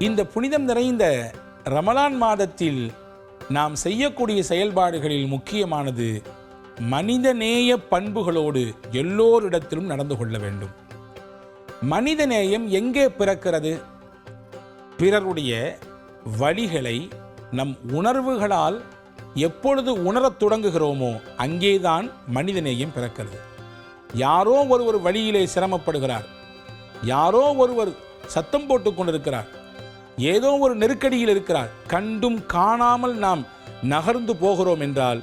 இந்த புனிதம் நிறைந்த ரமலான் மாதத்தில் நாம் செய்யக்கூடிய செயல்பாடுகளில் முக்கியமானது மனிதநேய பண்புகளோடு எல்லோரிடத்திலும் நடந்து கொள்ள வேண்டும். மனிதநேயம் எங்கே பிறக்கிறது? பிறருடைய வழிகளை நம் உணர்வுகளால் எப்பொழுது உணரத் தொடங்குகிறோமோ அங்கேதான் மனிதநேயம் பிறக்கிறது. யாரோ ஒருவர் வழியிலே சிரமப்படுகிறார். யாரோ ஒருவர் சத்தம் போட்டு கொண்டிருக்கிறார். ஏதோ ஒரு நெருக்கடியில் இருக்கிறார் கண்டும் காணாமல் நாம் நகர்ந்து போகிறோம் என்றால்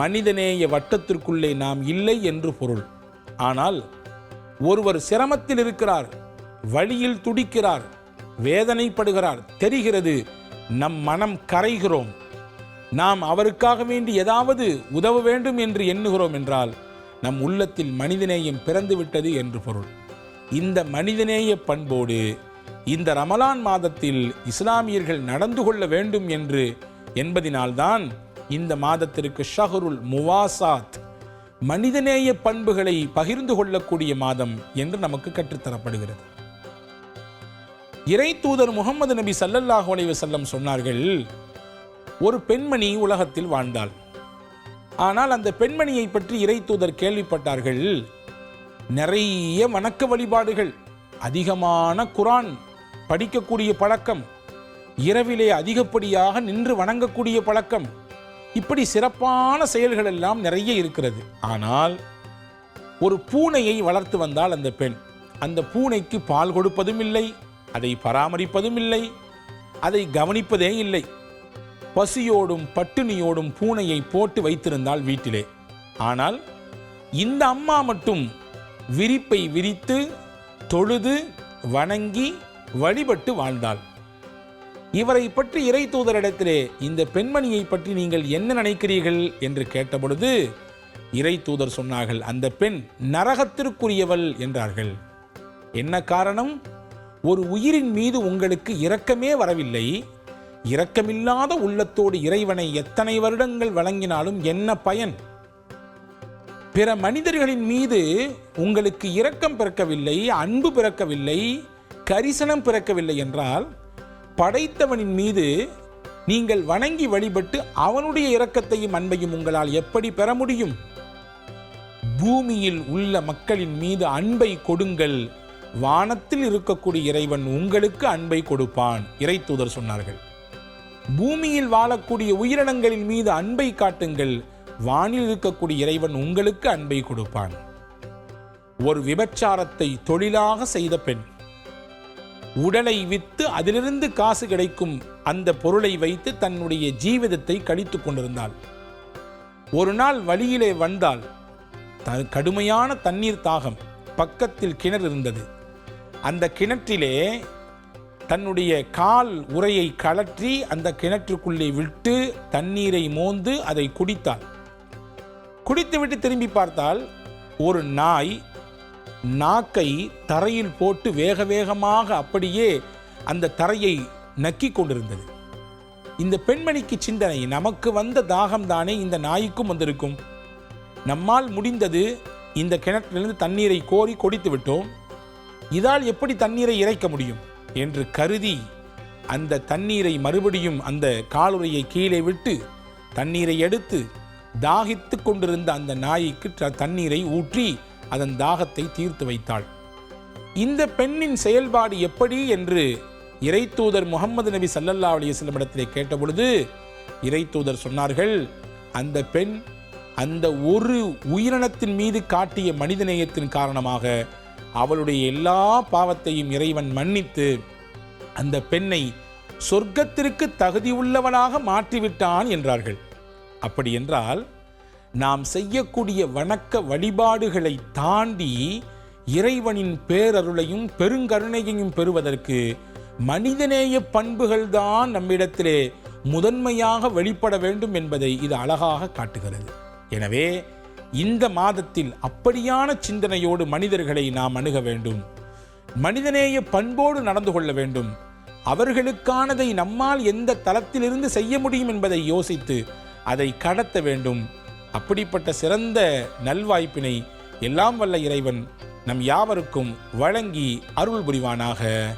மனிதநேய வட்டத்திற்குள்ளே நாம் இல்லை என்று பொருள். ஆனால் ஒருவர் சிரமத்தில் இருக்கிறார் வழியில் துடிக்கிறார் வேதனைப்படுகிறார் தெரிகிறது நம் மனம் கரைகிறோம். நாம் அவருக்காக வேண்டி ஏதாவது உதவ வேண்டும் என்று எண்ணுகிறோம் என்றால் நம் உள்ளத்தில் மனிதநேயம் பிறந்துவிட்டது என்று பொருள். இந்த மனிதநேய பண்போடு இந்த ரமலான் மாதத்தில் இஸ்லாமியர்கள் நடந்து கொள்ள வேண்டும் என்று என்பதினால்தான் இந்த மாதத்திற்கு ஷஹருல் முவாசாத் மனிதநேய பண்புகளை பகிர்ந்து கொள்ளக்கூடிய மாதம் என்று நமக்கு கற்றுத்தரப்படுகிறது. இறை தூதர் முகமது நபி சல்லல்லாஹு அலைவ செல்லம் சொன்னார்கள் ஒரு பெண்மணி உலகத்தில் வாழ்ந்தாள். ஆனால் அந்த பெண்மணியை பற்றி இறை தூதர் கேள்விப்பட்டார்கள் நிறைய வணக்க வழிபாடுகள் அதிகமான குரான் படிக்கக்கூடிய பழக்கம் இரவிலே அதிகப்படியாக நின்று வணங்கக்கூடிய பழக்கம் இப்படி சிறப்பான செயல்கள் எல்லாம் நிறைய இருக்கிறது. ஆனால் ஒரு பூனையை வளர்த்து வந்தால் அந்த பெண் அந்த பூனைக்கு பால் கொடுப்பதும் இல்லை அதை பராமரிப்பதும் இல்லை அதை கவனிப்பதே இல்லை. பசியோடும் பட்டினியோடும் பூனையை போட்டு வைத்திருந்தால் வீட்டிலே. ஆனால் இந்த அம்மா மட்டும் விரிப்பை விரித்து தொழுது வணங்கி வழிபட்டு வாழ்ந்தாள். இவரை பற்றி இறை தூதரிடத்திலே இந்த பெண்மணியை பற்றி நீங்கள் என்ன நினைக்கிறீர்கள் என்று கேட்டபொழுது இறை தூதர் சொன்னார்கள் அந்த பெண் நரகத்திற்குரியவள் என்றார்கள். என்ன காரணம்? ஒரு உயிரின் மீது உங்களுக்கு இரக்கமே வரவில்லை? இரக்கமில்லாத உள்ளத்தோடு இறைவனை எத்தனை வருடங்கள் வழங்கினாலும் என்ன பயன்? பிற மனிதர்களின் மீது உங்களுக்கு இரக்கம் பிறக்கவில்லை அன்பு பிறக்கவில்லை கரிசனம் பிறக்கவில்லை என்றால் படைத்தவனின் மீது நீங்கள் வணங்கி வழிபட்டு அவனுடைய இரக்கத்தையும் அன்பையும் உங்களால் எப்படி பெற முடியும்? பூமியில் உள்ள மக்களின் மீது அன்பை கொடுங்கள். வானத்தில் இருக்கக்கூடிய இறைவன் உங்களுக்கு அன்பை கொடுப்பான் இறை தூதர் சொன்னார்கள். பூமியில் வாழக்கூடிய உயிரினங்களின் மீது அன்பை காட்டுங்கள். வானில் இருக்கக்கூடிய இறைவன் உங்களுக்கு அன்பை கொடுப்பான். ஒரு விபச்சாரத்தை தொழிலாக செய்த பெண் உடலை விற்று அதிலிருந்து காசு கிடைக்கும் அந்த பொருளை வைத்து தன்னுடைய ஜீவிதத்தை கழித்து கொண்டிருந்தாள். ஒரு நாள் வழியிலே வந்தால் த கடுமையான தண்ணீர் தாகம் பக்கத்தில் கிணறு இருந்தது. அந்த கிணற்றிலே தன்னுடைய கால் உரையை கழற்றி அந்த கிணற்றுக்குள்ளே விட்டு தண்ணீரை மோந்து அதை குடித்தாள். குடித்துவிட்டு திரும்பி பார்த்தால் ஒரு நாய் நாக்கை தரையில் போட்டு வேக வேகமாக அப்படியே அந்த தரையை நக்கி கொண்டிருந்தது. இந்த பெண்மணிக்கு சிந்தனை நமக்கு வந்த தாகம் தானே இந்த நாய்க்கும் வந்திருக்கும். நம்மால் முடிந்தது இந்த கிணற்றிலிருந்து தண்ணீரை கோரி கொடித்து விட்டோம். இதால் எப்படி தண்ணீரை இறைக்க முடியும்? என்று கருதி அந்த தண்ணீரை மறுபடியும் அந்த காலுறையை கீழே விட்டு தண்ணீரை எடுத்து தாகித்து கொண்டிருந்த அந்த நாய்க்கு தண்ணீரை ஊற்றி அதன் தாகத்தை தீர்த்து வைத்தாள். இந்த பெண்ணின் செயல்பாடு எப்படி என்று இறைத்தூதர் முகமது நபி சல்லல்லா அலைஹி இடத்திலே கேட்டபொழுது இறைத்தூதர் சொன்னார்கள் அந்த பெண் அந்த ஒரு உயிரினத்தின் மீது காட்டிய மனிதநேயத்தின் காரணமாக அவளுடைய எல்லா பாவத்தையும் இறைவன் மன்னித்து அந்த பெண்ணை சொர்க்கத்திற்கு தகுதியுள்ளவனாக மாற்றிவிட்டான் என்றார்கள். அப்படி என்றால் நாம் செய்யக்கூடிய வணக்க வழிபாடுகளை தாண்டி இறைவனின் பேரருளையும் பெருங்கருணையையும் பெறுவதற்கு மனிதநேய பண்புகள்தான் நம்மிடத்திலே முதன்மையாக வெளிப்பட வேண்டும் என்பதை இது அழகாக காட்டுகிறது. எனவே இந்த மாதத்தில் அப்படியான சிந்தனையோடு மனிதர்களை நாம் அணுக வேண்டும். மனிதநேய பண்போடு நடந்து கொள்ள வேண்டும். அவர்களுக்கானதை நம்மால் எந்த தளத்திலிருந்து செய்ய முடியும் என்பதை யோசித்து அதை கடத்த வேண்டும். அப்படிப்பட்ட சிறந்த நல்வாய்ப்பினை எல்லாம் வல்ல இறைவன் நம் யாவருக்கும் வழங்கி அருள் புரிவானாக.